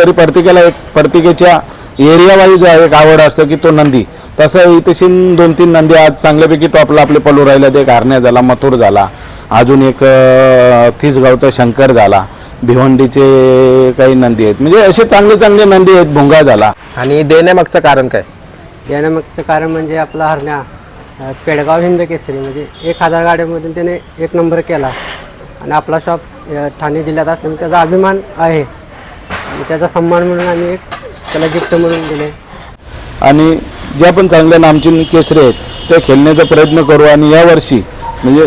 तरी प्रत्येकाला एक प्रत्येकाच्या एरिया वाईज एक आवड असतं की तो नंदी. तसं इथे दोन तीन नंदी आज चांगल्यापैकी टॉपला आपले पलू राहिले एक आरण्या झाला मथुर झाला. अजून एक थिसगावचा शंकर झाला. भिवंडीचे काही नंदी आहेत. म्हणजे असे चांगले चांगले नंदी आहेत. भुंगा झाला. आणि देण्यामागचं कारण काय? यानंमागचं कारण म्हणजे आपला हरण्या पेडगाव हिंद केसरी. म्हणजे एक हजार गाड्यामधून त्याने एक नंबर केला. आणि आपला शॉप ठाणे जिल्ह्यात असल्यामुळे त्याचा अभिमान आहे. आणि त्याचा सन्मान म्हणून आम्ही एक त्याला गिफ्ट म्हणून दिले. आणि ज्या पण चांगल्या नामचीन केसरे आहेत ते खेळण्याचा प्रयत्न करू आणि यावर्षी म्हणजे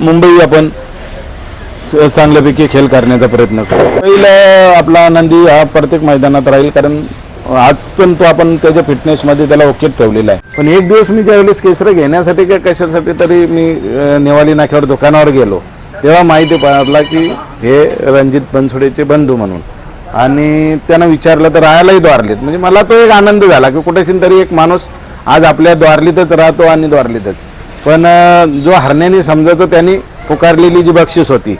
मुंबई आपण चांगल्यापैकी खेळ करण्याचा प्रयत्न करू. पहिला आपला नंदी हा प्रत्येक मैदानात राहील कारण आज पण तो आपण त्याच्या फिटनेसमध्ये त्याला ओके ठेवलेला आहे. पण एक दिवस मी ज्यावेळेस केसरं घेण्यासाठी किंवा कशासाठी तरी मी नेवाली नाक्यावर दुकानावर गेलो तेव्हा माहिती पडला की हे रणजित बनसोडेचे बंधू म्हणून. आणि त्यानं विचारलं तर राहायलाही द्वारलीत. म्हणजे मला तो एक आनंद झाला की कुठेशी तरी एक माणूस आज आपल्या द्वारलीतच राहतो आणि द्वारलीतच. पण जो हरण्याने समजायचं त्यांनी पुकारलेली जी बक्षीस होती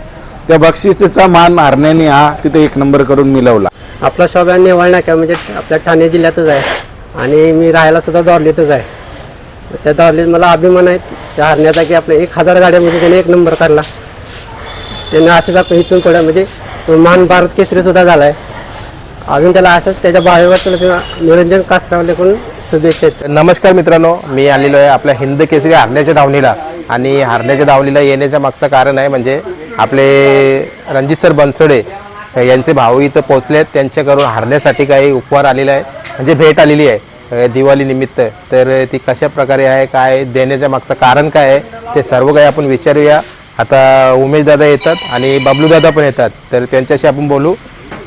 त्या बक्षीसचा मान हरण्याने हा तिथे एक नंबर करून मिळवला. आपला शॉप आहे नेवाळ म्हणजे आपल्या ठाणे जिल्ह्यातच आहे. आणि मी राहायला सुद्धा द्वारलीतच आहे. त्या दौरलीत मला अभिमान आहे त्या हरण्याचा की आपल्या एक हजार गाड्यामध्ये म्हणजे त्याने एक नंबर काढला. त्याने असेच आपण इथून थोड्या म्हणजे तो मान भारत केसरी सुद्धा झाला आहे अजून त्याला असंच त्याच्या बाहेर किंवा निरंजन कासरावलेकडून शुभेच्छा नमस्कार मित्रांनो मी आलेलो आहे आपल्या हिंद केसरी हरण्याच्या धावणीला. आणि हरण्याच्या धावणीला येण्याच्या मागचं कारण आहे म्हणजे आपले रणजित सर बनसोडे यांचे भाऊ इथं पोचलेत त्यांच्याकडून हरण्यासाठी काही उपहार आलेला आहे म्हणजे भेट आलेली आहे दिवाळीनिमित्त दिवाळी निमित्त. तर ती कशा प्रकारे आहे काय देण्याच्या मागचं कारण काय आहे ते सर्व काही आपण विचारूया. आता उमेश दादा येतात आणि बबलू दादा पण येतात. तर त्यांच्याशी आपण बोलू.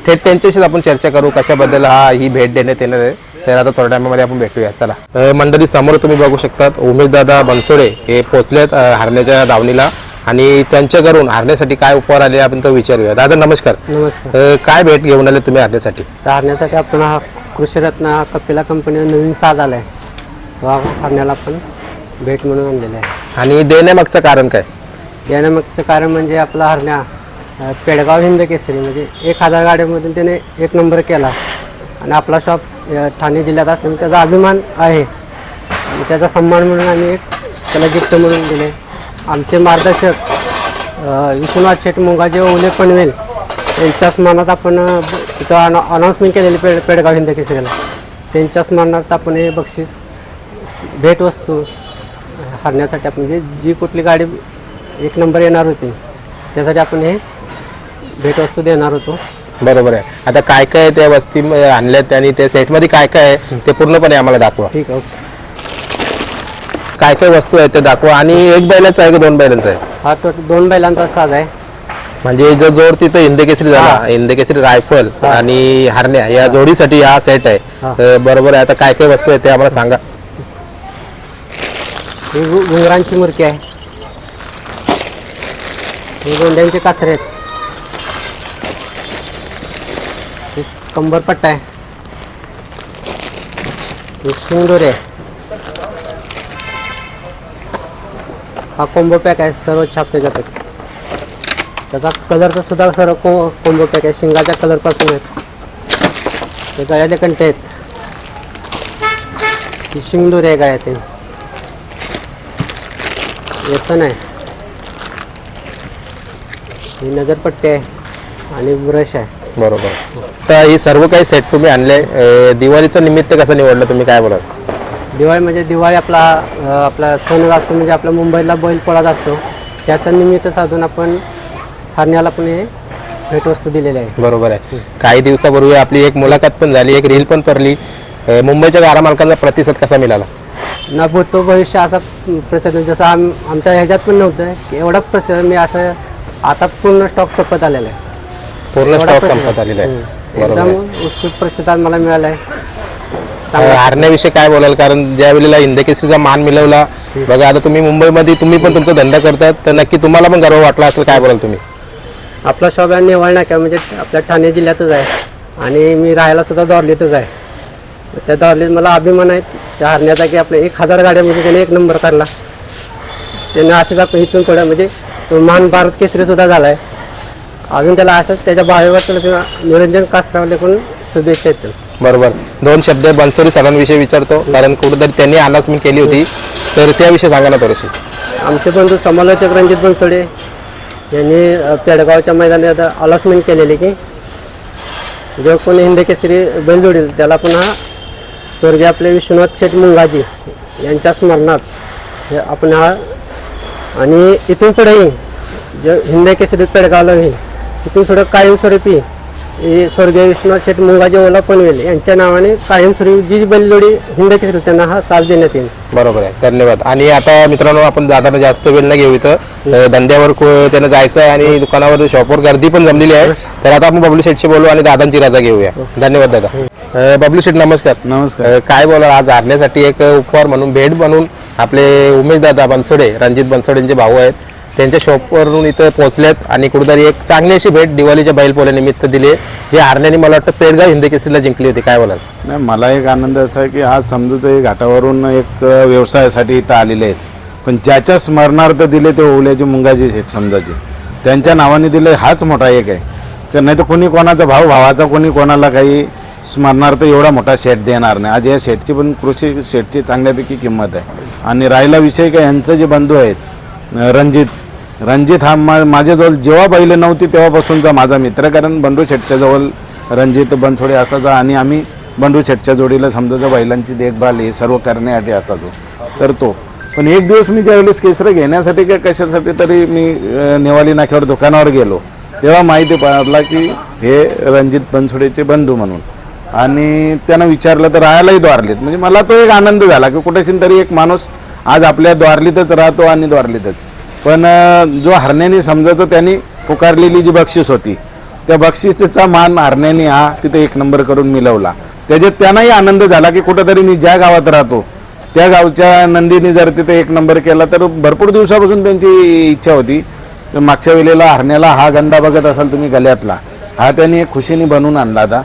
थेट त्यांच्याशीच आपण चर्चा करू कशाबद्दल हा ही भेट देण्यात येणार आहे. तर आता थोड्या टायमामध्ये आपण भेटूया. चला. मंडळी समोर तुम्ही बघू शकतात उमेश दादा बनसोडे हे पोचलेत हारण्याच्या दावणीला. आणि त्यांच्याकडून हारण्यासाठी काय उपहार आले आपण तो विचारूया. दादा नमस्कार. नमस्कार. काय भेट घेऊन आले तुम्ही हारण्यासाठी? धारण्यासाठी आपण हा कृषीरत्न हा कपिला कंपनीचा नवीन साज आला आहे तो हरण्याला आपण भेट म्हणून आणलेला आहे. आणि देण्यामागचं कारण काय? यानंमागचं कारण म्हणजे आपला हरण्या पेडगाव हिंद केसरी म्हणजे एक हजार गाड्यामधून त्याने एक नंबर केला. आणि आपला शॉप ठाणे जिल्ह्यात असल्यामुळे त्याचा अभिमान आहे. आणि त्याचा सन्मान म्हणून आम्ही एक त्याला गिफ्ट म्हणून दिले. आमचे मार्गदर्शक विश्वनाथ शेठ मोंगाजे ओले पनवेल यांच्या स्मरणात आपण तिथं अना अनाऊन्समेंट केलेली पेड पेडगाव हिंद केसरीला. त्यांच्या स्मरणात आपण हे बक्षीस भेटवस्तू हरण्यासाठी आपण म्हणजे जी कुठली गाडी एक नंबर येणार होती त्यासाठी आपण हे भेटवस्तू देणार होतो. बरोबर आहे. आता काय काय त्या वस्ती आणल्यात आणि त्या सेटमध्ये काय काय आहे ते पूर्णपणे आम्हाला दाखवा. ठीक आहे काय काय वस्तू आहेत ते दाखवा. आणि एक बैलाचा आहे की दोन बैलांचा आहे? हा तो दोन बैलांचा साज आहे. म्हणजे जो जोड तिथं हिंदकेसरी झाला हिंदकेसरी रायफल आणि हरण्या या जोडीसाठी हा सेट आहे. तर बरोबर आहे. आता काय काय वस्तू आहेत ते आम्हाला सांगा. ही घुंगरांची मूर्ती आहे. ही गोंड्यांचे कासरे आहेत. कंबरपट्टा आहे ही। आहे हा। कोंबो पॅक आहे सर्व छापले जातात त्याचा कलरचा सुद्धा सर्व को कोंबो पॅक आहे शिंगाच्या कलरपासून आहेत ते गळ्याचे कंटे आहेत. ही शिंगदोरी आहे गळ्यातील. व्यसन आहे. ही नजरपट्टी आहे आणि ब्रश आहे. बरोबर. तर ही सर्व काही सेट तुम्ही आणले. अं, दिवाळीचं निमित्त कसं निवडलं तुम्ही? काय बोलाल? दिवाळी म्हणजे दिवाळी आपला अं, आपला सण असतो म्हणजे आपल्या मुंबईला बैलपोळाच असतो. त्याचा निमित्त साधून आपण हरण्याला पण हे भेटवस्तू दिलेले आहे. बरोबर आहे. काही दिवसापूर्वी आपली एक मुलाखत पण झाली एक रील पण पडली. अं, मुंबईच्या गारा मालकांचा प्रतिसाद कसा मिळाला? ना भूतो भविष्य असा प्रतिसाद जसं आम आमच्या ह्याच्यात पण नव्हतं की एवढा प्रतिसाद मी असं आता पूर्ण स्टॉक संपत आलेला आहे. पूर्ण स्टॉक. संपत आलेला आहे. आहे. एकदम उत्कृष्ट प्रतिसाद मला मिळाला आहे चांगला. हारण्याविषयी काय बोलाल? कारण ज्या वेळेला हिंदकेसरीचा मान मिळवला बघा आता तुम्ही मुंबईमध्ये तुम्ही पण तुमचा धंदा करतात तर नक्की तुम्हाला पण गर्व वाटला असेल काय बोलाल तुम्ही? आपला शॉप आहे नेवाळ नाक्या म्हणजे आपल्या ठाणे जिल्ह्यातच आहे. आणि मी राहायला सुद्धा दौरलीतच आहे. त्या दौरलीत मला अभिमान आहे. त्या हरण्याचा की आपल्या एक हजार गाड्यामध्ये त्याने एक नंबर काढला. त्याने असेच आपण इथून थोड्या म्हणजे तो मान भारत केसरी सुद्धा झाला आहे अजून त्याला असंच त्याच्या बाहेर किंवा निरंजन कासरावलेकडून शुभेच्छा येतील बरोबर. दोन शब्द बनसोडी सरांविषयी विचारतो. कारण कुठेतरी त्यांनी अनाउन्समेंट केली होती. तर त्याविषयी सांगा ना थोडीशी. आमचे बंधू समालोचक रणजित बनसोडे यांनी पेडगावच्या मैदानात अनाउन्समेंट केलेली की जो कोणी हिंद केसरी बैल जोडील त्याला पुन्हा स्वर्गीय आपले विश्वनाथ शेठ मुंगाजी यांच्या स्मरणात हे आपण हा आणि इथून पुढेही जे हिंद केसरी पेडगावला होईल पुढे कायमस्वरूपी हे स्वर्गीय विश्वनाथ शेठ मुंगाजी ओला पनवेल यांच्या नावाने कायमस्वरूपी जी बैलजोडी हिंद केसरी त्यांना हा साथ देण्यात येईल. बरोबर आहे. धन्यवाद. आणि आता मित्रांनो आपण दादांना जास्त वेळ न घेऊ इथं. धंद्यावर को- त्यांना जायचं आहे आणि दुकानावर शॉपवर गर्दी पण जमलेली आहे. तर आता आपण बबलू शेठशी बोलू आणि दादांची रजा घेऊया. धन्यवाद दादा. बबलू शेठ नमस्कार. नमस्कार. काय बोला आज हारण्यासाठी एक उपहार म्हणून भेट म्हणून आपले उमेश दादा बनसोडे रणजित बनसोडेंचे भाऊ आहेत. त्यांच्या शॉपवरून इथं पोहोचल्यात आणि कुठेतरी एक चांगली अशी भेट दिवाळीच्या बैलपोल्यानिमित्त दिली आहे, जे हारण्याने मला वाटतं पेडगाव हिंदी केसरीला जिंकली होती. काय बोलाल? नाही मला एक आनंद असा आहे की आज समजा ते घाटावरून एक व्यवसायासाठी इथं आलेले आहेत. पण ज्याच्या स्मरणार्थ दिले ते ओल्याची मुंगाचे शेठ समजाचे. त्यांच्या नावाने दिले हाच मोठा एक आहे. तर नाही तर कोणी कोणाचा भाव भावाचा कोणी कोणाला काही स्मरणार्थ एवढा मोठा शेट देणार नाही. आज या शेटची पण कृषी शेटची चांगल्यापैकी किंमत आहे. आणि राहिला विषय काय यांचं जे बंधू आहेत रणजित रणजित हा मा माझ्याजवळ जेव्हा बैल नव्हती तेव्हापासूनचा माझा मित्र कारण बंडू शेटच्या जवळ रणजित बनसोडे असायचा आणि आम्ही बंडू शेटच्या जोडीला समजा बैलांची देखभाल हे सर्व करण्यासाठी असायचो करतो. पण एक दिवस मी ज्यावेळेस केसरं घेण्यासाठी का कशासाठी तरी मी नेवाली नाक्यावर दुकानावर गेलो तेव्हा माहिती पडला की हे रणजित बनसोडेचे बंधू म्हणून. आणि त्यानं विचारलं तर राहायलाही द्वारलीत. म्हणजे मला तो एक आनंद झाला की कुठेशीन तरी एक माणूस आज आपल्या द्वारलीतच राहतो आणि द्वारलीतच. पण जो हरण्याने समजायचं त्यांनी पुकारलेली जी बक्षीस होती त्या बक्षीसचा मान हरण्याने हा तिथे एक नंबर करून मिळवला. त्याच्यात त्यांनाही आनंद झाला की कुठंतरी मी ज्या गावात राहतो त्या गावच्या नंदीने जर तिथे एक नंबर केला तर भरपूर दिवसापासून त्यांची इच्छा होती. तर मागच्या वेळेला हरण्याला हा गंडा बघत असाल तुम्ही गल्यातला हा त्यांनी एक खुशीने बनवून आणला होता.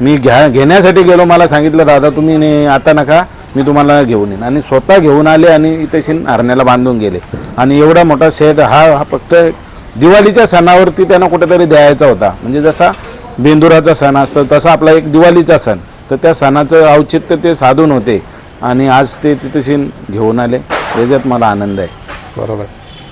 मी घ्या घेण्यासाठी गेलो मला सांगितलं दादा तुम्ही आता नका मी तुम्हाला घेऊन येईन. आणि स्वतः घेऊन आले आणि इथे हरण्याला बांधून गेले. आणि एवढा मोठा शेड हा हा फक्त दिवाळीच्या सणावरती त्यांना कुठेतरी द्यायचा होता. म्हणजे जसा बेंदुराचा सण असतो तसा आपला एक दिवाळीचा सण. तर त्या सणाचं औचित्य ते साधून होते. आणि आज ते तिथे घेऊन आले. त्याच्यात मला आनंद आहे. बरोबर.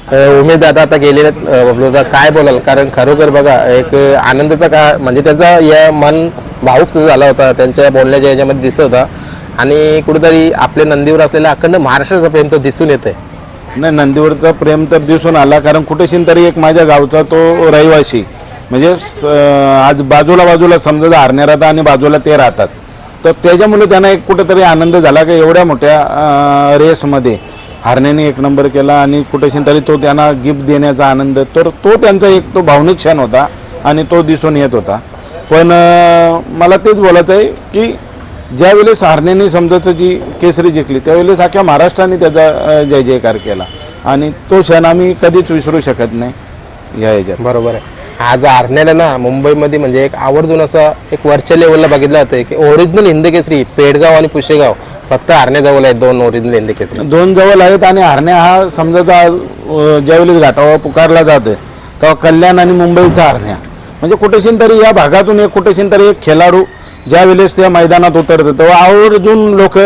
उमेद उमेश दादा आता गेलेले आहेत. काय बोलाल? कारण खरोखर बघा एक आनंदाचा का म्हणजे त्यांचा या मन भाऊक झाला होता. त्यांच्या बोलण्याच्या याच्यामध्ये दिसत होता. आणि कुठेतरी आपल्या नंदीवर असलेला अखंड महाराष्ट्राचा प्रेम तो दिसून येतोय. नाही नंदीवरचा प्रेम तर दिसून आला कारण कुठेशी तरी एक माझ्या गावचा तो रहिवासी. म्हणजे स- आज बाजूला बाजूला समजा हरण्या राहतात आणि बाजूला ते राहतात. तर त्याच्यामुळे त्यांना एक कुठेतरी आनंद झाला की एवढ्या मोठ्या अं, रेसमध्ये. हरण्याने एक नंबर केला आणि कुठेशी तरी तो त्यांना गिफ्ट देण्याचा आनंद तर तो त्यांचा एक तो भावनिक क्षण होता आणि तो दिसून येत होता. पण अं, मला तेच बोलायचं आहे की ज्यावेळेस हारण्याने समजायचं जी केसरी जिंकली त्यावेळेस अख्ख्या महाराष्ट्राने त्याचा जय जयकार केला. आणि तो क्षण आम्ही कधीच विसरू शकत नाही या ह्याच्यात बरोबर आहे. आज आरण्याला ना मुंबईमध्ये म्हणजे एक आवर्जून असं एक वरच्या लेवलला बघितलं जातं की ओरिजिनल हिंद केसरी पेडगाव आणि पुशेगाव. फक्त आरण्याजवळ आहेत दोन ओरिजिनल हिंद केसरी. दोन जवळ आहेत आणि हरण्या हा समजायचा अ, ज्यावेळेस घाटावर पुकारला जातोय तेव्हा कल्याण आणि मुंबईचा हरण्या. म्हणजे कुठेशीन तरी या भागातून एक कुठेशीन तरी एक खेळाडू ज्या वेळेस त्या मैदानात उतरतं तेव्हा आवर्जून लोक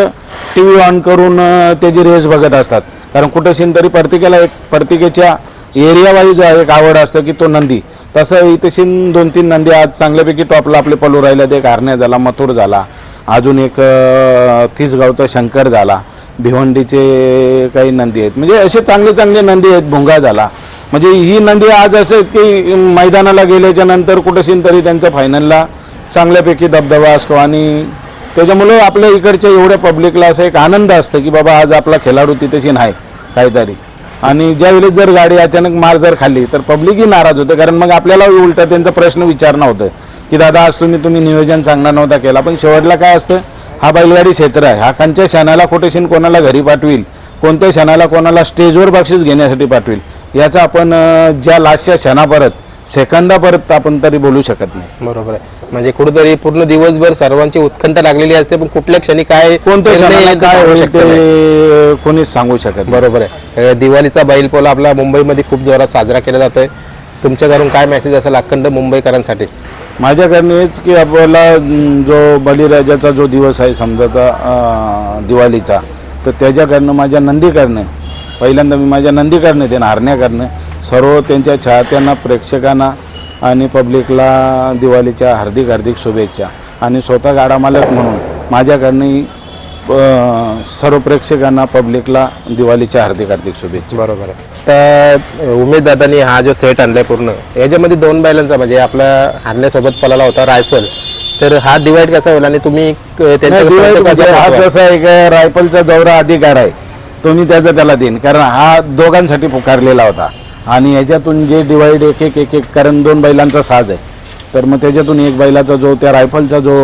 टी व्ही ऑन करून त्याची रेस बघत असतात. कारण कुठेशीन तरी प्रत्येकाला एक प्रत्येकाच्या एरियावाईज एक आवड असतं की तो नंदी. तसं इथेशीन दोन तीन नंदी आज चांगल्यापैकी टॉपला आपले पलू राहिलं ते हरण्या झाला मथुर झाला. अजून एक अ, तिसगावचा शंकर झाला. भिवंडीचे काही नंदी आहेत. म्हणजे असे चांगले चांगले नंदी आहेत भुंगा झाला. म्हणजे ही नंदी आज असं आहेत की मैदानाला गेल्याच्यानंतर तरी त्यांच्या फायनलला चांगल्यापैकी दबदबा असतो आणि त्याच्यामुळं आपल्या इकडच्या एवढ्या पब्लिकला असं एक आनंद असतं की बाबा आज आपला खेळाडू तिथेशी नाही काहीतरी. आणि ज्यावेळेस जर गाडी अचानक मार जर खाल्ली तर पब्लिकही नाराज होते. कारण मग आपल्याला उलटा त्यांचा प्रश्न विचारणं होतं की दादा आज तुम्ही तुम्ही नियोजन चांगला नव्हता केला. पण शेवटला काय असतं हा बैलगाडी क्षेत्र आहे. हा कोणत्या क्षणाला कुठेशीन कोणाला घरी पाठवील कोणत्या क्षणाला कोणाला स्टेजवर बक्षीस घेण्यासाठी पाठवील याचा आपण ज्या लास्टच्या क्षणापरत क्षणापर्यंत सेकंदापर्यंत आपण तरी बोलू शकत नाही. बरोबर आहे. म्हणजे कुठेतरी पूर्ण दिवसभर सर्वांची उत्कंठ लागलेली असते पण कुठल्या क्षणी काय कोणत्या निर्णय क्षणाला येईल ते काय सांगू होईल शकत नाही. ते कोणीच सांगू शकत नाही. बरोबर आहे. अ, दिवाळीचा बैलपोळा आपला मुंबईमध्ये खूप जोरात साजरा केला जातोय. तुमच्याकडून काय मेसेज असेल अखंड मुंबईकरांसाठी? माझ्याकडनं हेच की आपला अं, जो बळीराजाचा जो दिवस आहे समजाचा अं, दिवाळीचा तर त्याच्याकडनं माझ्या नंदीकडनं पहिल्यांदा मी माझ्या नंदीकडनं देणं हरण्याकडनं सर्व त्यांच्या चाहत्यांना प्रेक्षकांना आणि पब्लिकला दिवाळीच्या हार्दिक हार्दिक शुभेच्छा. आणि स्वतः गाडा मालक म्हणून माझ्याकडनंही अं, सर्व प्रेक्षकांना पब्लिकला दिवाळीच्या हार्दिक हार्दिक शुभेच्छा. बरोबर आहे. तर उमेद दादानी हा जो सेट आणलाय पूर्ण याच्यामध्ये दोन बैलांचा म्हणजे आपला हारण्यासोबत पळाला होता रायफल तर हा डिवाइड कसा होईल आणि तुम्ही क- म्हणजे हा? जसा एक रायफलचा जवरा अधिकार आहे तो मी त्याचा त्याला देईन. कारण हा दोघांसाठी पुकारलेला होता. आणि याच्यातून जे डिवाईड एक एक एक एक कारण दोन बैलांचा साज आहे. तर मग त्याच्यातून एक बैलाचा जो त्या रायफलचा जो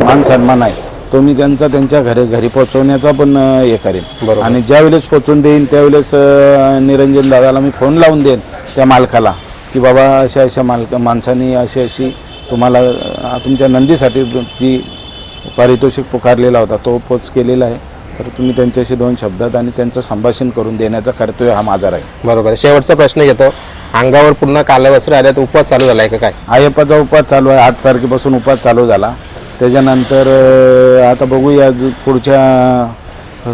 मान सन्मान आहे तो मी त्यांचा त्यांच्या घरी घरी पोहोचवण्याचा पण हे करेन. बरोबर. आणि ज्यावेळेस पोचवून देईन त्यावेळेस निरंजन दादाला मी फोन लावून देईन त्या मालकाला की बाबा अशा अशा मालक माणसांनी अशी अशी तुम्हाला तुमच्या नंदीसाठी जी पारितोषिक पुकारलेला होता तो पोच केलेला आहे. तर तुम्ही त्यांच्याशी दोन शब्दात आणि त्यांचं संभाषण करून देण्याचा कर्तव्य हा माझा राहील. बरोबर आहे. शेवटचा प्रश्न घेतो. अंगावर पूर्ण कालवस्त्र आल्यात उपवास चालू झालाय का काय? अय्यप्पाचा उपवास चालू आहे. आठ तारखेपासून उपवास चालू झाला. त्याच्यानंतर अं, आता बघूया ज- पुढच्या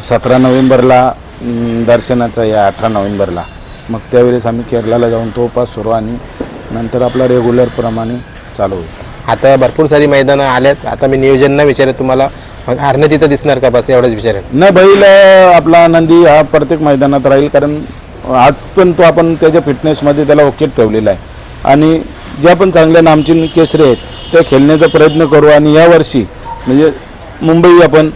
सतरा नोव्हेंबरला अं, दर्शनाचा या अठरा नोव्हेंबरला. मग त्यावेळेस आम्ही केरळाला जाऊन तो उपवास सुरू आणि नंतर आपला रेग्युलर प्रमाणे चालू होईल. आता भरपूर सारी मैदानं आल्यात. आता मी नियोजन नाही विचारत तुम्हाला. मग हरणं तिथं दिसणार का बस? एवढंच विचारेल नाही बैल अं, आपला नंदी हा प्रत्येक मैदानात राहील कारण आज पण तो आपण त्याच्या फिटनेसमध्ये त्याला ओके ठेवलेला आहे. आणि ज्या पण चांगल्या नामचीन केसरी आहेत त्या खेळण्याचा प्रयत्न करू आणि यावर्षी म्हणजे मुंबई आपण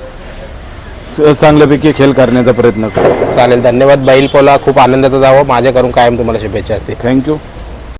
चांगल्यापैकी खेळ करण्याचा प्रयत्न करू. चालेल धन्यवाद बैल पोला. खूप आनंदाचा जावं. माझ्याकडून कायम तुम्हाला शुभेच्छा असतील. थँक्यू